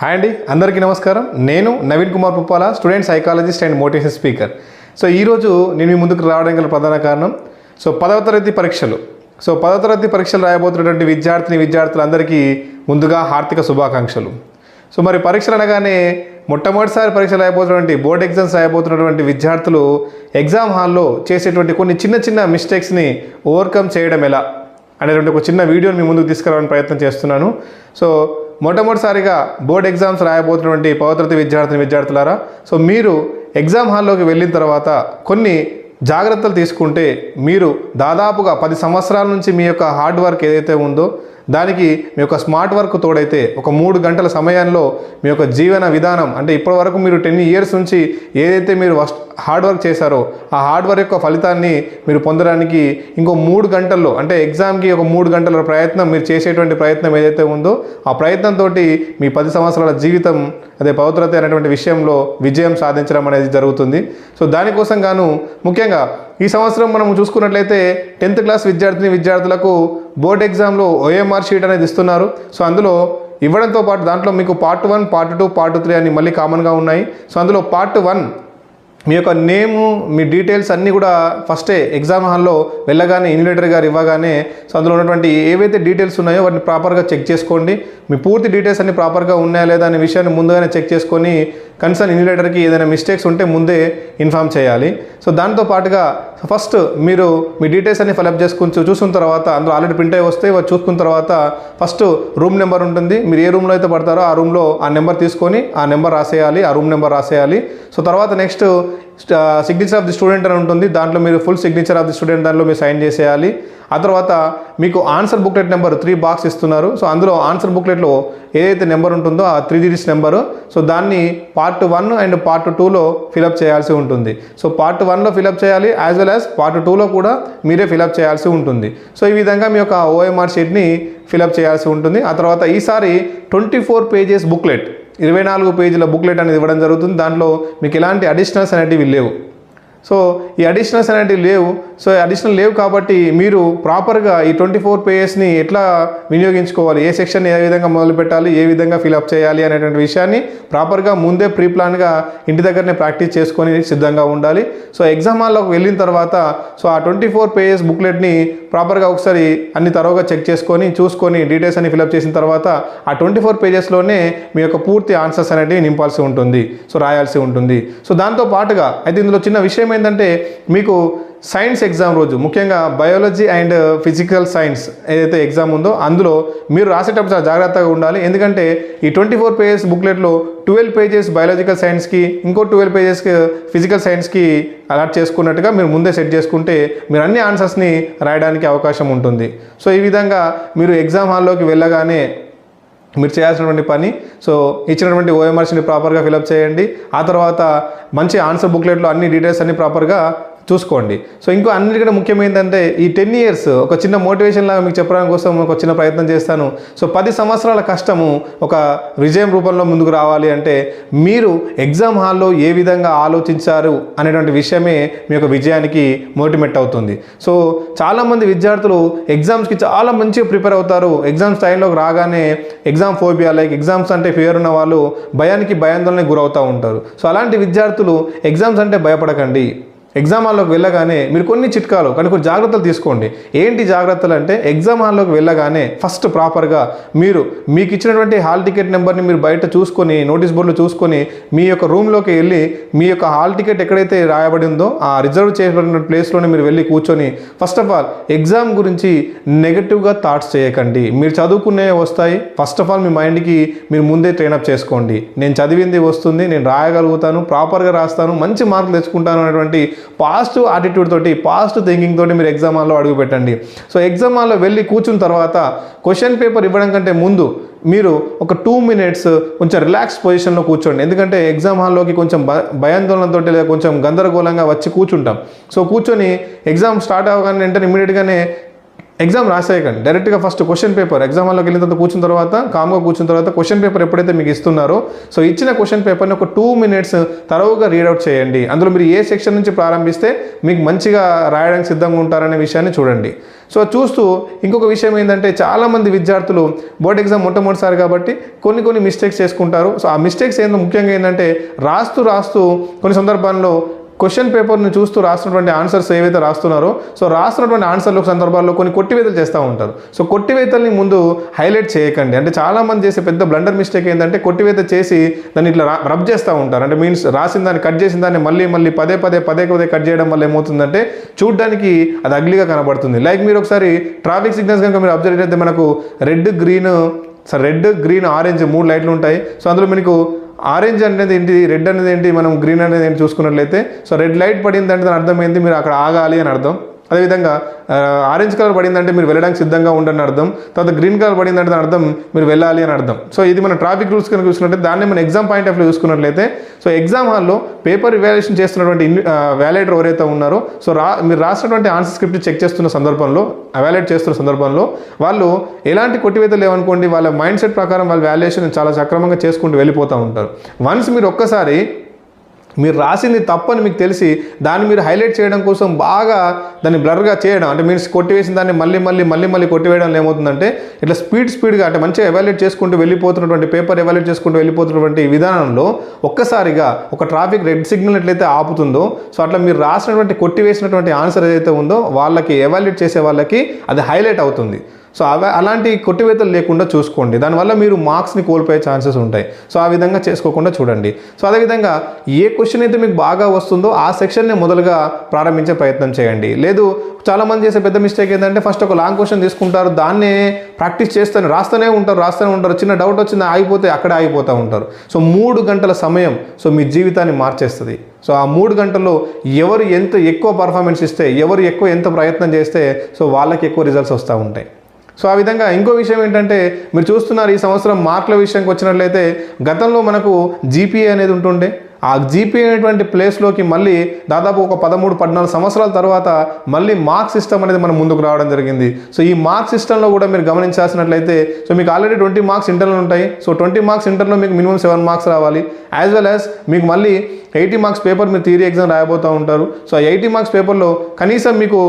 Hi అండి అందరికీ నమస్కారం. నేను Naveen Kumar Puppala student psychologist and motivation speaker. So ఈరోజు నేను మీ ముందుకు రావడానికి గల ప్రధాన కారణం సో పదవ తరగతి పరీక్షలు. సో పదవ తరగతి పరీక్షలు రాయబోతున్నటువంటి విద్యార్థిని విద్యార్థులందరికీ ముందుగా హార్దిక శుభాకాంక్షలు. సో మరి పరీక్షలు అనగానే మొట్టమొదటిసారి పరీక్షలు రాయబోతున్నటువంటి బోర్డ్ ఎగ్జామ్స్ రాయబోతున్నటువంటి విద్యార్థులు ఎగ్జామ్ హాల్లో చేసేటువంటి కొన్ని చిన్న చిన్న మిస్టేక్స్ని ఓవర్కమ్ చేయడం ఎలా అనేటువంటి ఒక చిన్న వీడియోని మీ ముందుకు తీసుకురావడానికి ప్రయత్నం చేస్తున్నాను. సో మొట్టమొదటిసారిగా బోర్డ్ ఎగ్జామ్స్ రాయబోతున్నటువంటి పవిత్రత విద్యార్థిని విద్యార్థులారా సో మీరు ఎగ్జామ్ హాల్లోకి వెళ్ళిన తర్వాత కొన్ని జాగ్రత్తలు తీసుకుంటే మీరు దాదాపుగా పది సంవత్సరాల నుంచి మీ యొక్క హార్డ్ వర్క్ ఏదైతే ఉందో దానికి మీ యొక్క స్మార్ట్ వర్క్ తోడైతే ఒక మూడు గంటల సమయంలో మీ యొక్క జీవన విధానం అంటే ఇప్పటి వరకు మీరు టెన్ ఇయర్స్ నుంచి ఏదైతే మీరు వస్ట్ హార్డ్ వర్క్ చేశారో ఆ హార్డ్ వర్క్ యొక్క ఫలితాన్ని మీరు పొందడానికి ఇంకో మూడు గంటల్లో అంటే ఎగ్జామ్కి ఒక మూడు గంటల ప్రయత్నం మీరు చేసేటువంటి ప్రయత్నం ఏదైతే ఉందో ఆ ప్రయత్నంతో మీ పది సంవత్సరాల జీవితం అదే పవిత్రత అనేటువంటి విషయంలో విజయం సాధించడం అనేది జరుగుతుంది. సో దానికోసం గాను ముఖ్యంగా ఈ సంవత్సరం మనం చూసుకున్నట్లయితే టెన్త్ క్లాస్ విద్యార్థిని విద్యార్థులకు బోర్డ్ ఎగ్జామ్లో ఓఎంఆర్ షీట్ అనేది ఇస్తున్నారు. సో అందులో ఇవ్వడంతో పాటు దాంట్లో మీకు part one part two part three అని మళ్ళీ కామన్గా ఉన్నాయి. సో అందులో పార్ట్ వన్ మీ యొక్క నేము మీ డీటెయిల్స్ అన్నీ కూడా ఫస్టే ఎగ్జామ్ హాల్లో వెళ్ళగానే ఇన్విలేటర్ గారు ఇవ్వగానే సో అందులో ఉన్నటువంటి ఏవైతే డీటెయిల్స్ ఉన్నాయో వాటిని ప్రాపర్గా చెక్ చేసుకోండి. మీ పూర్తి డీటెయిల్స్ అన్ని ప్రాపర్గా ఉన్నాయా లేదా అనే విషయాన్ని ముందుగానే చెక్ చేసుకొని కన్సర్న్ ఇన్విలేటర్కి ఏదైనా మిస్టేక్స్ ఉంటే ముందే ఇన్ఫామ్ చేయాలి. సో దాంతో పాటుగా ఫస్ట్ మీరు మీ డీటెయిల్స్ అన్ని ఫిలప్ చేసుకుని చూసుకున్న తర్వాత అందులో ఆల్రెడీ ప్రింట్ అయ్యి వస్తే చూసుకున్న తర్వాత ఫస్ట్ రూమ్ నెంబర్ ఉంటుంది. మీరు ఏ రూమ్లో అయితే పడతారో ఆ రూమ్లో ఆ నెంబర్ తీసుకొని ఆ నెంబర్ రాసేయాలి ఆ రూమ్ నెంబర్ రాసేయాలి. సో తర్వాత next signature of the student అని ఉంటుంది. దాంట్లో మీరు full signature of the student దాంట్లో మీరు సైన్ చేసేయాలి. ఆ తర్వాత మీకు answer booklet number three box ఇస్తున్నారు. సో అందులో ఆన్సర్ బుక్లెట్లో ఏదైతే నెంబర్ ఉంటుందో ఆ త్రీ డిజిట్స్ నెంబరు సో దాన్ని పార్ట్ వన్ అండ్ పార్ట్ టూలో ఫిలప్ చేయాల్సి ఉంటుంది. సో పార్ట్ వన్లో ఫిలప్ చేయాలి. యాజ్ వెల్ యాజ్ పార్ట్ టూలో కూడా మీరే ఫిలప్ చేయాల్సి ఉంటుంది. సో ఈ విధంగా మీ యొక్క ఓఎంఆర్ షీట్ని ఫిలప్ చేయాల్సి ఉంటుంది. ఆ తర్వాత ఈసారి ట్వంటీ ఫోర్ పేజెస్ బుక్లెట్ ఇరవై నాలుగు పేజీల బుక్లెట్ అనేది ఇవ్వడం జరుగుతుంది. దాంట్లో మీకు ఎలాంటి అడిషనల్స్ అనేటివి లేవు. సో ఈ అడిషనల్స్ అనేటివి లేవు. సో అడిషనల్ లేవు కాబట్టి మీరు ప్రాపర్గా ఈ ట్వంటీ ఫోర్ పేజెస్ని ఎట్లా వినియోగించుకోవాలి? ఏ సెక్షన్ ఏ విధంగా మొదలు పెట్టాలి? ఏ విధంగా ఫిలప్ చేయాలి అనేటువంటి విషయాన్ని ప్రాపర్గా ముందే ప్రీ ప్లాన్గా ఇంటి దగ్గరనే ప్రాక్టీస్ చేసుకొని సిద్ధంగా ఉండాలి. సో ఎగ్జామ్ హాల్లోకి వెళ్ళిన తర్వాత సో ఆ ట్వంటీ ఫోర్ పేజెస్ బుక్లెట్ని ప్రాపర్గా ఒకసారి అన్ని తరోగా చెక్ చేసుకొని చూసుకొని డీటెయిల్స్ అన్ని ఫిలప్ చేసిన తర్వాత ఆ ట్వంటీ ఫోర్ పేజెస్లోనే మీ యొక్క పూర్తి ఆన్సర్స్ అనేటివి నింపాల్సి ఉంటుంది. సో రాయాల్సి ఉంటుంది. సో దాంతో పాటుగా అయితే ఇందులో చిన్న విషయం ఏంటంటే మీకు సైన్స్ ఎగ్జామ్ రోజు ముఖ్యంగా బయాలజీ అండ్ ఫిజికల్ సైన్స్ ఏదైతే ఎగ్జామ్ ఉందో అందులో మీరు రాసేటప్పుడు చాలా జాగ్రత్తగా ఉండాలి. ఎందుకంటే ఈ ట్వంటీ ఫోర్ పేజెస్ బుక్లెట్లో ట్వెల్వ్ పేజెస్ బయాలజికల్ సైన్స్కి ఇంకో ట్వెల్వ్ పేజెస్కి ఫిజికల్ సైన్స్కి అలాట్ చేసుకున్నట్టుగా మీరు ముందే సెట్ చేసుకుంటే మీరు అన్ని ఆన్సర్స్ని రాయడానికి అవకాశం ఉంటుంది. సో ఈ విధంగా మీరు ఎగ్జామ్ హాల్లోకి వెళ్ళగానే మీరు చేయాల్సినటువంటి పని సో ఇచ్చినటువంటి ఓఎంఆర్సీని ప్రాపర్గా ఫిలప్ చేయండి. ఆ తర్వాత మంచి ఆన్సర్ బుక్లెట్లో అన్ని డీటెయిల్స్ అన్ని ప్రాపర్గా చూసుకోండి. సో ఇంకో అన్నిటికంటే ముఖ్యమైనదంటే ఈ టెన్ ఇయర్స్ ఒక చిన్న మోటివేషన్ లాగా మీకు చెప్పడానికి కోసం ఒక చిన్న ప్రయత్నం చేస్తాను. సో పది సంవత్సరాల కష్టము ఒక విజయం రూపంలో ముందుకు రావాలి అంటే మీరు ఎగ్జామ్ హాల్లో ఏ విధంగా ఆలోచించారు అనేటువంటి విషయమే మీ యొక్క విజయానికి మోటివేట్ అవుతుంది. సో చాలామంది విద్యార్థులు ఎగ్జామ్స్కి చాలా మంచిగా ప్రిపేర్ అవుతారు. ఎగ్జామ్స్ టైంలోకి రాగానే ఎగ్జామ్ ఫోబియా లైక్ ఎగ్జామ్స్ అంటే ఫియర్ ఉన్న వాళ్ళు భయానికి భయాందోళనకి గురవుతూ ఉంటారు. సో అలాంటి విద్యార్థులు ఎగ్జామ్స్ అంటే భయపడకండి. ఎగ్జామ్ హాల్లోకి వెళ్ళగానే మీరు కొన్ని చిట్కాలు కానీ కొన్ని జాగ్రత్తలు తీసుకోండి. ఏంటి జాగ్రత్తలు అంటే ఎగ్జామ్ హాల్లోకి వెళ్ళగానే ఫస్ట్ ప్రాపర్గా మీరు మీకు ఇచ్చినటువంటి హాల్ టికెట్ నెంబర్ని మీరు బయట చూసుకొని నోటీస్ బోర్డులో చూసుకొని మీ యొక్క రూమ్లోకి వెళ్ళి మీ యొక్క హాల్ టికెట్ ఎక్కడైతే రాయబడి ఉందో ఆ రిజర్వ్ చేయబడిన ప్లేస్లోనే మీరు వెళ్ళి కూర్చొని ఫస్ట్ ఆఫ్ ఆల్ ఎగ్జామ్ గురించి నెగటివ్గా థాట్స్ చేయకండి. మీరు చదువుకునే వస్తాయి. ఫస్ట్ ఆఫ్ ఆల్ మీ మైండ్కి మీరు ముందే ట్రైనప్ చేసుకోండి. నేను చదివింది వస్తుంది నేను రాయగలుగుతాను ప్రాపర్గా రాస్తాను మంచి మార్కులు తెచ్చుకుంటాను అనేటువంటి పాజిటివ్ యాటిట్యూడ్ తోటి పాజిటివ్ థింకింగ్ తోటి మీరు ఎగ్జామ్ హాల్లో అడుగు పెట్టండి. సో ఎగ్జామ్ హాల్లో వెళ్ళి కూర్చున్న తర్వాత క్వశ్చన్ పేపర్ ఇవ్వడం కంటే ముందు మీరు ఒక టూ మినిట్స్ కొంచెం రిలాక్స్ పొజిషన్లో కూర్చోండి. ఎందుకంటే ఎగ్జామ్ హాల్లోకి కొంచెం భ భయాందోళనతో లేదా కొంచెం గందరగోళంగా వచ్చి కూర్చుంటాం. సో కూర్చొని ఎగ్జామ్ స్టార్ట్ అవ్వగానే వెంటనే ఇమీడియట్గానే ఎగ్జామ్ రాసేయకండి. డైరెక్ట్గా ఫస్ట్ క్వశ్చన్ పేపర్ ఎగ్జామ్ హాల్లోకి వెళ్ళిన తర్వాత కూర్చున్న తర్వాత కామ్గా కూర్చున్న తర్వాత క్వశ్చన్ పేపర్ ఎప్పుడైతే మీకు ఇస్తున్నారో సో ఇచ్చిన క్వశ్చన్ పేపర్ని ఒక టూ మినిట్స్ తరవుగా రీడౌట్ చేయండి. అందులో మీరు ఏ సెక్షన్ నుంచి ప్రారంభిస్తే మీకు మంచిగా రాయడానికి సిద్ధంగా ఉంటారనే విషయాన్ని చూడండి. సో చూస్తూ ఇంకొక విషయం ఏంటంటే చాలామంది విద్యార్థులు బోర్డ్ ఎగ్జామ్ మొట్టమొదటిసారి కాబట్టి కొన్ని కొన్ని మిస్టేక్స్ చేసుకుంటారు. సో ఆ మిస్టేక్స్ ఏంటో ముఖ్యంగా ఏంటంటే రాస్తూ రాస్తూ కొన్ని సందర్భాల్లో క్వశ్చన్ పేపర్ని చూస్తూ రాస్తున్నటువంటి ఆన్సర్స్ ఏవైతే రాస్తున్నారో సో రాస్తున్నటువంటి ఆన్సర్లు సందర్భాల్లో కొన్ని కొట్టివేతలు చేస్తూ ఉంటారు. సో కొట్టివేతల్ని ముందు హైలైట్ చేయకండి. అంటే చాలామంది చేసే పెద్ద బ్లండర్ మిస్టేక్ ఏంటంటే కొట్టివేత చేసి దాన్ని ఇట్లా రబ్ చేస్తూ ఉంటారు. అంటే మీన్స్ రాసిన దాన్ని కట్ చేసిన దాన్ని మళ్ళీ మళ్ళీ పదే పదే పదే పదే కట్ చేయడం వల్ల ఏమవుతుందంటే చూడడానికి అది అగ్లీగా కనబడుతుంది. లైక్ మీరు ఒకసారి ట్రాఫిక్ సిగ్నల్స్ కనుక మీరు అబ్జర్వ్ అయితే మనకు red green so red green orange మూడు లైట్లు ఉంటాయి. సో అందులో మీకు ఆరెంజ్ అనేది ఏంటి రెడ్ అనేది ఏంటి మనం గ్రీన్ అనేది ఏంటి చూసుకున్నట్లయితే సో రెడ్ లైట్ పడిందంటే దాని అర్థం ఏంటి మీరు అక్కడ ఆగాలి అని అర్థం. అదేవిధంగా ఆరెంజ్ కలర్ పడిందంటే మీరు వెళ్ళడానికి సిద్ధంగా ఉండని అర్థం. తర్వాత గ్రీన్ కలర్ పడిందంటే దాని అర్థం మీరు వెళ్ళాలి అని అర్థం. సో ఇది మన ట్రాఫిక్ రూల్స్ కనుక చూసుకున్నట్టే దాన్ని మన ఎగ్జామ్ పాయింట్ ఆఫ్ వ్యూ చూసుకున్నట్లయితే సో ఎగ్జామ్ హాల్లో పేపర్ ఇవాల్యుయేషన్ చేస్తున్నటువంటి వ్యాలేటర్ ఎవరైతే ఉన్నారో సో రా మీరు రాసినటువంటి ఆన్సర్ స్క్రిప్ట్ చెక్ చేస్తున్న సందర్భంలో అవాల్యుయేట్ చేస్తున్న సందర్భంలో వాళ్ళు ఎలాంటి కొట్టివేత లేవనుకోండి వాళ్ళ మైండ్ సెట్ ప్రకారం వాళ్ళ వాల్యుయేషన్ చాలా సక్రమంగా చేసుకుంటూ వెళ్ళిపోతూ ఉంటారు. వన్స్ మీరు ఒక్కసారి మీరు రాసింది తప్పని మీకు తెలిసి దాన్ని మీరు హైలైట్ చేయడం కోసం బాగా దాన్ని బ్లర్గా చేయడం అంటే మీన్స్ కొట్టివేసిన దాన్ని మళ్ళీ మళ్ళీ మళ్ళీ మళ్ళీ కొట్టివేయడం ఏమవుతుందంటే ఇట్లా స్పీడ్ స్పీడ్గా అంటే మంచిగా ఎవాల్యుయేట్ చేసుకుంటూ వెళ్ళిపోతున్నటువంటి పేపర్ ఎవాల్యుయేట్ చేసుకుంటూ వెళ్ళిపోతున్నటువంటి విధానంలో ఒక్కసారిగా ఒక ట్రాఫిక్ రెడ్ సిగ్నల్ ఎట్లయితే ఆపుతుందో సో అట్లా మీరు రాసినటువంటి కొట్టివేసినటువంటి ఆన్సర్ ఏదైతే ఉందో వాళ్ళకి ఎవాల్యుయేట్ చేసే వాళ్ళకి అది హైలైట్ అవుతుంది. సో అవి అలాంటి కొట్టివేతలు లేకుండా చూసుకోండి. దానివల్ల మీరు మార్క్స్ని కోల్పోయే ఛాన్సెస్ ఉంటాయి. సో ఆ విధంగా చేసుకోకుండా చూడండి. సో అదేవిధంగా ఏ క్వశ్చన్ అయితే మీకు బాగా వస్తుందో ఆ సెక్షన్ని మొదలుగా ప్రారంభించే ప్రయత్నం చేయండి. లేదు చాలామంది చేసే పెద్ద మిస్టేక్ ఏంటంటే ఫస్ట్ ఒక లాంగ్ క్వశ్చన్ తీసుకుంటారు దాన్నే ప్రాక్టీస్ చేస్తూనే రాస్తూనే ఉంటారు రాస్తూనే ఉంటారు. చిన్న డౌట్ వచ్చింది ఆగిపోతే అక్కడే ఆగిపోతూ ఉంటారు. సో మూడు గంటల సమయం సో మీ జీవితాన్ని మార్చేస్తుంది. సో ఆ మూడు గంటల్లో ఎవరు ఎంత ఎక్కువ పర్ఫార్మెన్స్ ఇస్తే ఎవరు ఎక్కువ ఎంత ప్రయత్నం చేస్తే సో వాళ్ళకి ఎక్కువ రిజల్ట్స్ వస్తూ ఉంటాయి. సో ఆ విధంగా ఇంకో విషయం ఏంటంటే మీరు చూస్తున్నారు ఈ సంవత్సరం మార్కుల విషయానికి వచ్చినట్లయితే గతంలో మనకు జీపీఏ అనేది ఉంటుండే. ఆ జీపీఏ అనేటువంటి ప్లేస్లోకి మళ్ళీ దాదాపు ఒక పదమూడు పద్నాలుగు సంవత్సరాల తర్వాత మళ్ళీ మార్క్ సిస్టమ్ అనేది మనం ముందుకు రావడం జరిగింది. సో ఈ మార్క్ సిస్టంలో కూడా మీరు గమనించాల్సినట్లయితే సో మీకు ఆల్రెడీ ట్వంటీ మార్క్స్ ఇంటర్లో ఉంటాయి. సో ట్వంటీ మార్క్స్ ఇంటర్లో మీకు మినిమం సెవెన్ మార్క్స్ రావాలి. యాజ్ వెల్ యాజ్ మీకు మళ్ళీ ఎయిటీ మార్క్స్ పేపర్ మీరు థియరీ ఎగ్జామ్ రాయబోతూ ఉంటారు. సో ఎయిటీ మార్క్స్ పేపర్లో కనీసం మీకు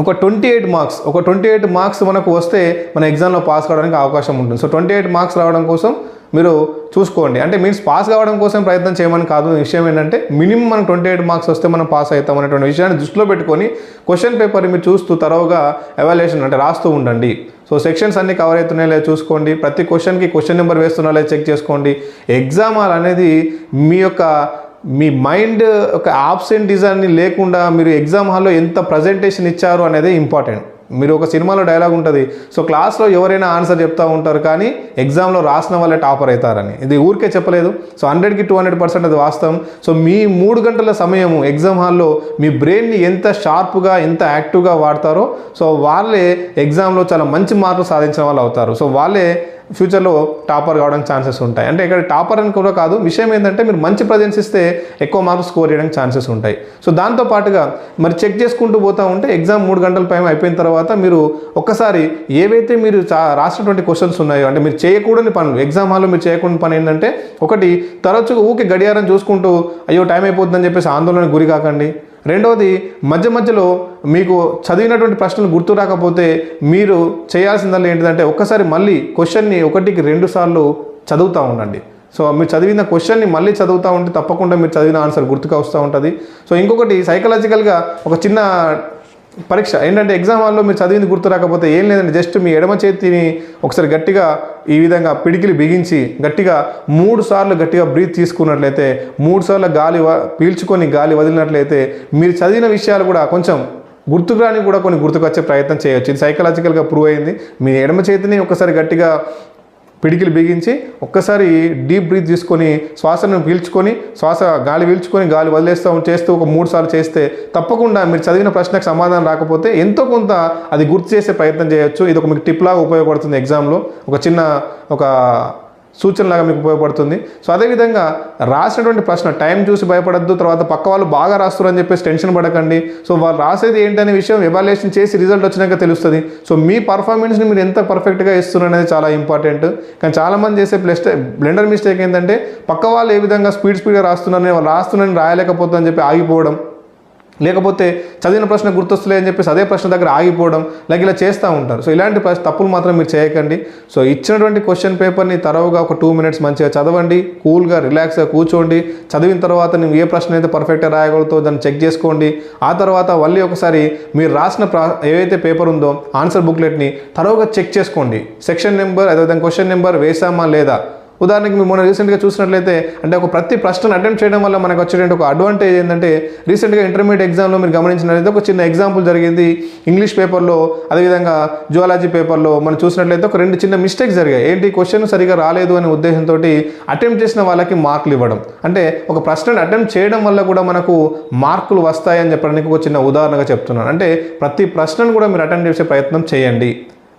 ఒక ట్వంటీ ఎయిట్ మార్క్స్ ఒక ట్వంటీ ఎయిట్ మార్క్స్ మనకు వస్తే మన ఎగ్జామ్లో పాస్ కావడానికి అవకాశం ఉంటుంది. సో ట్వంటీ ఎయిట్ మార్క్స్ రావడం కోసం మీరు చూసుకోండి. అంటే మీన్స్ పాస్ కావడం కోసం ప్రయత్నం చేయమని కాదు. విషయం ఏంటంటే మినిమం మనకు ట్వంటీ ఎయిట్ మార్క్స్ వస్తే మనం పాస్ అవుతాం అనేటువంటి విషయాన్ని దృష్టిలో పెట్టుకొని క్వశ్చన్ పేపర్ మీరు చూస్తూ తరవుగా ఎవాల్యుయేషన్ అంటే రాస్తూ ఉండండి. సో సెక్షన్స్ అన్ని కవర్ అవుతున్నాయో లేదో చూసుకోండి. ప్రతి క్వశ్చన్కి క్వశ్చన్ నెంబర్ వేస్తున్నా లేదో చెక్ చేసుకోండి. ఎగ్జామ్ అనేది మీ యొక్క మీ మైండ్ ఒక ఆబ్సెంట్ డిజైన్ని లేకుండా మీరు ఎగ్జామ్ హాల్లో ఎంత ప్రజెంటేషన్ ఇచ్చారు అనేది ఇంపార్టెంట్ మీరు ఒక సినిమాలో డైలాగ్ ఉంటుంది. సో క్లాస్లో ఎవరైనా ఆన్సర్ చెప్తూ ఉంటారు కానీ ఎగ్జామ్లో రాసిన వాళ్ళే టాపర్ అవుతారని. ఇది ఊరికే చెప్పలేదు. సో హండ్రెడ్కి టూ హండ్రెడ్ పర్సెంట్ అది వాస్తవం. సో మీ మూడు గంటల సమయము ఎగ్జామ్ హాల్లో మీ బ్రెయిన్ని ఎంత షార్ప్గా ఎంత యాక్టివ్గా వాడతారో సో వాళ్ళే ఎగ్జామ్లో చాలా మంచి మార్కులు సాధించిన వాళ్ళు అవుతారు. సో వాళ్ళే ఫ్యూచర్లో టాపర్ కావడానికి ఛాన్సెస్ ఉంటాయి. అంటే ఇక్కడ టాపర్ అని కూడా కాదు విషయం ఏంటంటే మీరు మంచి ప్రజెన్స్ ఇస్తే ఎక్కువ మార్క్స్ స్కోర్ చేయడానికి ఛాన్సెస్ ఉంటాయి. సో దాంతో పాటుగా మరి చెక్ చేసుకుంటూ పోతూ ఉంటే ఎగ్జామ్ మూడు గంటల పైన అయిపోయిన తర్వాత మీరు ఒక్కసారి ఏవైతే మీరు రాసినటువంటి క్వశ్చన్స్ ఉన్నాయో అంటే మీరు చేయకూడని పనులు ఎగ్జామ్ హాల్లో మీరు చేయకూడని పని ఏంటంటే ఒకటి తరచుగా ఊకే గడియారం చూసుకుంటూ అయ్యో టైం అయిపోతుందని చెప్పేసి ఆందోళనకు గురి కాకండి రెండవది మధ్య మధ్యలో మీకు చదివినటువంటి ప్రశ్నలు గుర్తు రాకపోతే మీరు చేయాల్సిందల్లా ఏంటిదంటే ఒక్కసారి మళ్ళీ క్వశ్చన్ని ఒకటికి రెండు సార్లు చదువుతూ ఉండండి. సో మీరు చదివిన క్వశ్చన్ని మళ్ళీ చదువుతూ ఉంటే తప్పకుండా మీరు చదివిన ఆన్సర్ గుర్తుగా వస్తూ ఉంటుంది. సో ఇంకొకటి సైకలాజికల్గా ఒక చిన్న పరీక్ష. ఏంటంటే ఎగ్జామ్ హాల్లో మీరు చదివింది గుర్తు రాకపోతే ఏం లేదండి. జస్ట్ మీ ఎడమ చేతిని ఒకసారి గట్టిగా ఈ విధంగా పిడికిలి బిగించి గట్టిగా మూడు సార్లు గట్టిగా బ్రీత్ తీసుకున్నట్లయితే మూడు సార్లు గాలి పీల్చుకొని గాలి వదిలినట్లయితే మీరు చదివిన విషయాలు కూడా కొంచెం గుర్తుకు రాని కూడా కొన్ని గుర్తుకొచ్చే ప్రయత్నం చేయొచ్చు. ఇది సైకలాజికల్గా ప్రూవ్ అయింది. మీ ఎడమ చేతిని ఒకసారి గట్టిగా పిడికిలు బిగించి ఒక్కసారి డీప్ బ్రీత్ తీసుకొని శ్వాసను పీల్చుకొని శ్వాస గాలి పీల్చుకొని గాలి వదిలేస్తూ చేస్తూ ఒక మూడు సార్లు చేస్తే తప్పకుండా మీరు చదివిన ప్రశ్నకు సమాధానం రాకపోతే ఎంతో కొంత అది గుర్తు చేసే ప్రయత్నం చేయొచ్చు. ఇది ఒక మీకు టిప్ లాగా ఉపయోగపడుతుంది ఎగ్జామ్లో. ఒక చిన్న ఒక సూచనలాగా మీకు ఉపయోగపడుతుంది. సో అదేవిధంగా రాసినటువంటి ప్రశ్న టైం చూసి భయపడద్దు తర్వాత పక్క వాళ్ళు బాగా రాస్తారు అని చెప్పేసి టెన్షన్ పడకండి. సో వాళ్ళు రాసేది ఏంటనే విషయం ఎవాల్యుయేషన్ చేసి రిజల్ట్ వచ్చినాక తెలుస్తుంది. సో మీ పర్ఫార్మెన్స్ని మీరు ఎంత పర్ఫెక్ట్గా ఇస్తున్నారు అనేది చాలా ఇంపార్టెంట్ కానీ చాలామంది చేసే ప్లస్ బ్లెండర్ మిస్టేక్ ఏంటంటే పక్క వాళ్ళు ఏ విధంగా స్పీడ్ స్పీడ్గా రాస్తున్నారని వాళ్ళు రాస్తున్నారని రాయలేకపోతుందని చెప్పి ఆగిపోవడం. లేకపోతే చదివిన ప్రశ్న గుర్తొస్తలే అని చెప్పేసి అదే ప్రశ్న దగ్గర ఆగిపోవడం లైక్ ఇలా చేస్తూ ఉంటారు. సో ఇలాంటి ప్రశ్న తప్పులు మాత్రం మీరు చేయకండి. సో ఇచ్చినటువంటి క్వశ్చన్ పేపర్ని తరవుగా ఒక టూ మినిట్స్ మంచిగా చదవండి కూల్గా రిలాక్స్గా కూర్చోండి. చదివిన తర్వాత నువ్వు ఏ ప్రశ్న అయితే పర్ఫెక్ట్గా రాయగలుగుతావు దాన్ని చెక్ చేసుకోండి. ఆ తర్వాత మళ్ళీ ఒకసారి మీరు రాసిన ఏవైతే పేపర్ ఉందో ఆన్సర్ బుక్లెట్ని తరవుగా చెక్ చేసుకోండి. సెక్షన్ నెంబర్ అదేవిధంగా క్వశ్చన్ నెంబర్ వేసామా లేదా? ఉదాహరణకి మేము మొన్న రీసెంట్గా చూసినట్లయితే అంటే ఒక ప్రతి ప్రశ్నను అటెంప్ట్ చేయడం వల్ల మనకు వచ్చేటువంటి ఒక అడ్వాంటేజ్ ఏంటంటే రీసెంట్గా ఇంటర్మీడియట్ ఎగ్జామ్లో మీరు గమనించినట్లయితే ఒక చిన్న ఎగ్జాంపుల్ జరిగింది. ఇంగ్లీష్ పేపర్లో అదేవిధంగా జువాలజీ పేపర్లో మనం చూసినట్లయితే ఒక రెండు చిన్న మిస్టేక్స్ జరిగాయి. ఏంటి? క్వశ్చన్ సరిగా రాలేదు అనే ఉద్దేశంతో అటెంప్ట్ చేసిన వాళ్ళకి మార్కులు ఇవ్వడం. అంటే ఒక ప్రశ్నను అటెంప్ట్ చేయడం వల్ల కూడా మనకు మార్కులు వస్తాయని చెప్పడానికి ఒక చిన్న ఉదాహరణగా చెప్తున్నాను. అంటే ప్రతి ప్రశ్నను కూడా మీరు అటెంప్ట్ చేసే ప్రయత్నం చేయండి.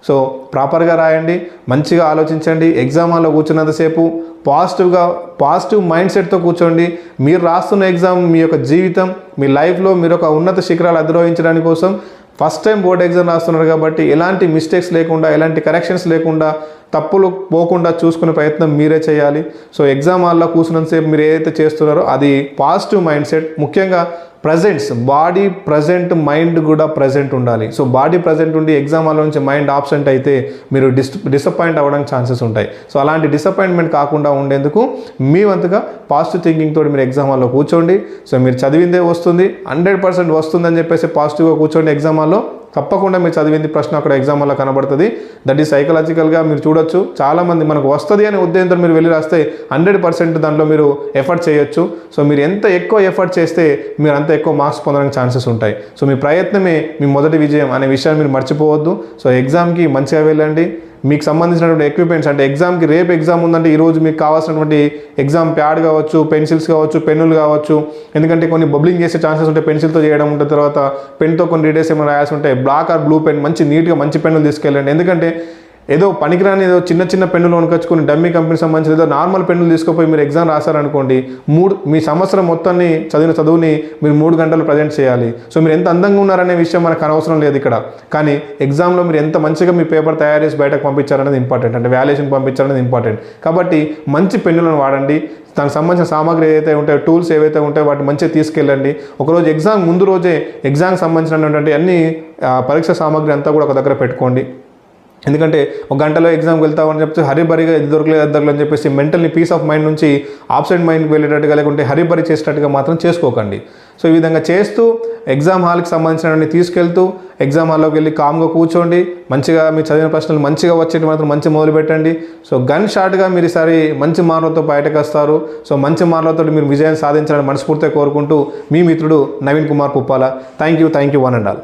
సో ప్రాపర్గా రాయండి మంచిగా ఆలోచించండి ఎగ్జామ్ హాల్లో కూర్చున్నంతసేపు పాజిటివ్గా పాజిటివ్ మైండ్ సెట్తో కూర్చోండి. మీరు రాస్తున్న ఎగ్జామ్ మీ యొక్క జీవితం మీ లైఫ్లో మీరు ఒక ఉన్నత శిఖరాలు అధిరోహించడానికి కోసం ఫస్ట్ టైం బోర్డ్ ఎగ్జామ్ రాస్తున్నారు కాబట్టి ఎలాంటి మిస్టేక్స్ లేకుండా ఎలాంటి కరెక్షన్స్ లేకుండా తప్పులు పోకుండా చూసుకునే ప్రయత్నం మీరే చేయాలి. సో ఎగ్జామ్ హాల్లో కూర్చున్నంతసేపు మీరు ఏదైతే చేస్తున్నారో అది పాజిటివ్ మైండ్ సెట్ ముఖ్యంగా ప్రజెంట్స్ బాడీ ప్రజెంట్ మైండ్ కూడా ప్రజెంట్ ఉండాలి. సో బాడీ ప్రజెంట్ ఉండి ఎగ్జామ్ హాల్లో నుంచి మైండ్ ఆబ్సెంట్ అయితే మీరు డిస్ డిసప్పాయింట్ అవ్వడానికి ఛాన్సెస్ ఉంటాయి. సో అలాంటి డిసప్పాయింట్మెంట్ కాకుండా ఉండేందుకు మీ వంతుగా పాజిటివ్ థింకింగ్ తోటి మీరు ఎగ్జామ్ హాల్లో కూర్చోండి. సో మీరు చదివిందే వస్తుంది హండ్రెడ్ పర్సెంట్ వస్తుందని చెప్పేసి పాజిటివ్గా కూర్చోండి ఎగ్జామ్ హాల్లో. తప్పకుండా మీరు చదివింది ప్రశ్న అక్కడ ఎగ్జామ్ వల్ల కనబడుతుంది. దట్ ఈస్ సైకలాజికల్గా మీరు చూడొచ్చు. చాలామంది మనకు వస్తుంది అనే ఉద్దేశంతో మీరు వెళ్ళి రాస్తే హండ్రెడ్ పర్సెంట్ దాంట్లో మీరు ఎఫర్ట్ చేయొచ్చు. సో మీరు ఎంత ఎక్కువ ఎఫర్ట్ చేస్తే మీరు అంత ఎక్కువ మార్క్స్ పొందడానికి ఛాన్సెస్ ఉంటాయి. సో మీ ప్రయత్నమే మీ మొదటి విజయం అనే విషయాన్ని మీరు మర్చిపోవద్దు. సో ఎగ్జామ్కి మంచిగా వెళ్ళండి. మీకు సంబంధించినటువంటి ఎక్విప్మెంట్స్ అంటే ఎగ్జామ్కి రేపు ఎగ్జామ్ ఉందంటే ఈరోజు మీకు కావాల్సినటువంటి ఎగ్జామ్ ప్యాడ్ కావచ్చు పెన్సిల్స్ కావచ్చు పెన్నులు కావచ్చు. ఎందుకంటే కొన్ని బబ్లింగ్ చేసే ఛాన్సెస్ ఉంటాయి పెన్సిల్తో చేయడం ఉంటుంది తర్వాత పెన్తో కొన్ని డీటెయిల్స్ ఏమైనా రాయాల్సి ఉంటాయి బ్లాక్ ఆర్ బ్లూ పెన్ మంచి నీట్గా మంచి పెన్నులు తీసుకెళ్ళండి. ఎందుకంటే ఏదో పనికిరాని ఏదో చిన్న చిన్న పెన్నులు కొనుకొచ్చుకొని డమ్మీ కంపెనీ సంబంధించిన ఏదో నార్మల్ పెన్నులు తీసుకుపోయి మీరు ఎగ్జామ్ రాశారనుకోండి మూడు మీ సంవత్సరం మొత్తాన్ని చదివిన చదువుని మీరు మూడు గంటలు ప్రజెంట్ చేయాలి. సో మీరు ఎంత అందంగా ఉన్నారనే విషయం మనకు అనవసరం లేదు ఇక్కడ. కానీ ఎగ్జామ్లో మీరు ఎంత మంచిగా మీ పేపర్ తయారు చేసి బయటకు పంపించారనేది ఇంపార్టెంట్. అంటే వాల్యుయేషన్ పంపించారనేది ఇంపార్టెంట్. కాబట్టి మంచి పెన్నులను వాడండి. దానికి సంబంధించిన సామాగ్రి ఏదైతే ఉంటాయో టూల్స్ ఏవైతే ఉంటాయో వాటిని మంచిగా తీసుకెళ్ళండి. ఒకరోజు ఎగ్జామ్ ముందు రోజే ఎగ్జామ్కి సంబంధించినటువంటి అన్ని పరీక్ష సామాగ్రి అంతా కూడా ఒక దగ్గర పెట్టుకోండి. ఎందుకంటే ఒక గంటలో ఎగ్జామ్కి వెళ్తామని చెప్తే హరిబరిగా ఇది దొరకలేదు అది దొరకలేదు అని చెప్పేసి మెంటల్ని పీస్ ఆఫ్ మైండ్ నుంచి ఆబ్సెంట్ మైండ్కి వెళ్ళేటట్టుగా లేకుంటే హరిబరి చేసేటట్టుగా మాత్రం చేసుకోకండి. సో ఈ విధంగా చేస్తూ ఎగ్జామ్ హాల్కి సంబంధించినవన్నీ తీసుకెళ్తూ ఎగ్జామ్ హాల్లోకి వెళ్ళి కామ్గా కూర్చోండి. మంచిగా మీరు చదివిన ప్రశ్నలు మంచిగా వచ్చేటి మాత్రం మంచి మొదలు పెట్టండి. సో గన్ షాట్గా మీరు ఈసారి మంచి మార్కులతో బయటకు వస్తారు. సో మంచి మార్లతో మీరు విజయం సాధించాలని మనస్ఫూర్తిగా కోరుకుంటూ మీ మిత్రుడు Naveen Kumar Puppala. Thank you thank you one and all